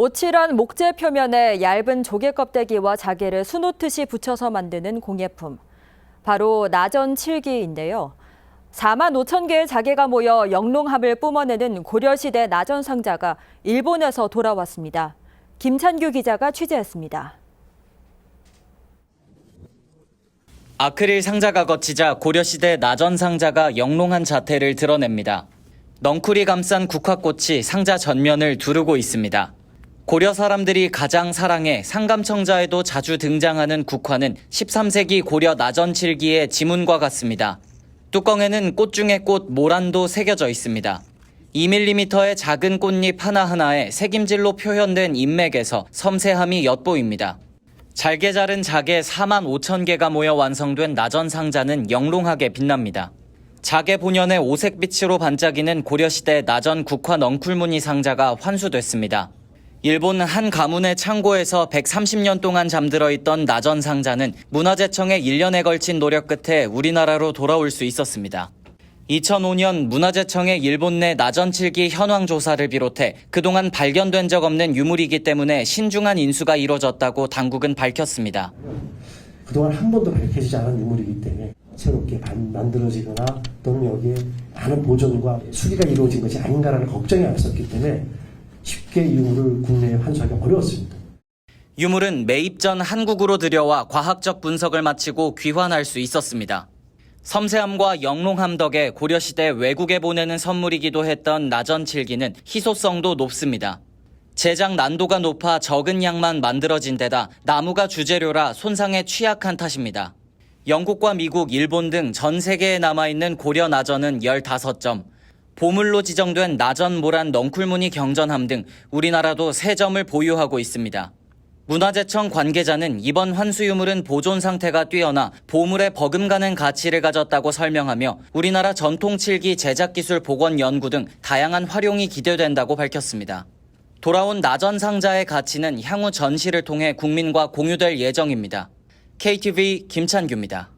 오칠한 목재 표면에 얇은 조개 껍데기와 자개를 수놓듯이 붙여서 만드는 공예품. 바로 나전 칠기인데요. 4만 5천 개의 자개가 모여 영롱함을 뿜어내는 고려시대 나전 상자가 일본에서 돌아왔습니다. 김찬규 기자가 취재했습니다. 아크릴 상자가 거치자 고려시대 나전 상자가 영롱한 자태를 드러냅니다. 넝쿨이 감싼 국화꽃이 상자 전면을 두르고 있습니다. 고려 사람들이 가장 사랑해 상감청자에도 자주 등장하는 국화는 13세기 고려 나전 칠기의 지문과 같습니다. 뚜껑에는 꽃 중의 꽃 모란도 새겨져 있습니다. 2mm의 작은 꽃잎 하나하나에 색임질로 표현된 인맥에서 섬세함이 엿보입니다. 잘게 자른 자개 4만 5천 개가 모여 완성된 나전 상자는 영롱하게 빛납니다. 자개 본연의 오색빛으로 반짝이는 고려시대 나전 국화 넝쿨무늬 상자가 환수됐습니다. 일본 한 가문의 창고에서 130년 동안 잠들어 있던 나전 상자는 문화재청의 1년에 걸친 노력 끝에 우리나라로 돌아올 수 있었습니다. 2005년 문화재청의 일본 내 나전 칠기 현황 조사를 비롯해 그동안 발견된 적 없는 유물이기 때문에 신중한 인수가 이뤄졌다고 당국은 밝혔습니다. 그동안 한 번도 밝혀지지 않은 유물이기 때문에 새롭게 반- 만들어지거나 또는 여기에 많은 보존과 수리가 이루어진 것이 아닌가라는 걱정이 앞섰기 때문에 쉽게 유물을 국내에 환수하기 어려웠습니다. 유물은 매입 전 한국으로 들여와 과학적 분석을 마치고 귀환할 수 있었습니다. 섬세함과 영롱함 덕에 고려시대 외국에 보내는 선물이기도 했던 나전 칠기는 희소성도 높습니다. 제작 난도가 높아 적은 양만 만들어진 데다 나무가 주재료라 손상에 취약한 탓입니다. 영국과 미국, 일본 등 전 세계에 남아있는 고려 나전은 15점, 보물로 지정된 나전 모란 넝쿨무늬 경전함 등 우리나라도 3점을 보유하고 있습니다. 문화재청 관계자는 이번 환수 유물은 보존 상태가 뛰어나 보물에 버금가는 가치를 가졌다고 설명하며 우리나라 전통 칠기 제작 기술 복원 연구 등 다양한 활용이 기대된다고 밝혔습니다. 돌아온 나전 상자의 가치는 향후 전시를 통해 국민과 공유될 예정입니다. KTV 김찬규입니다.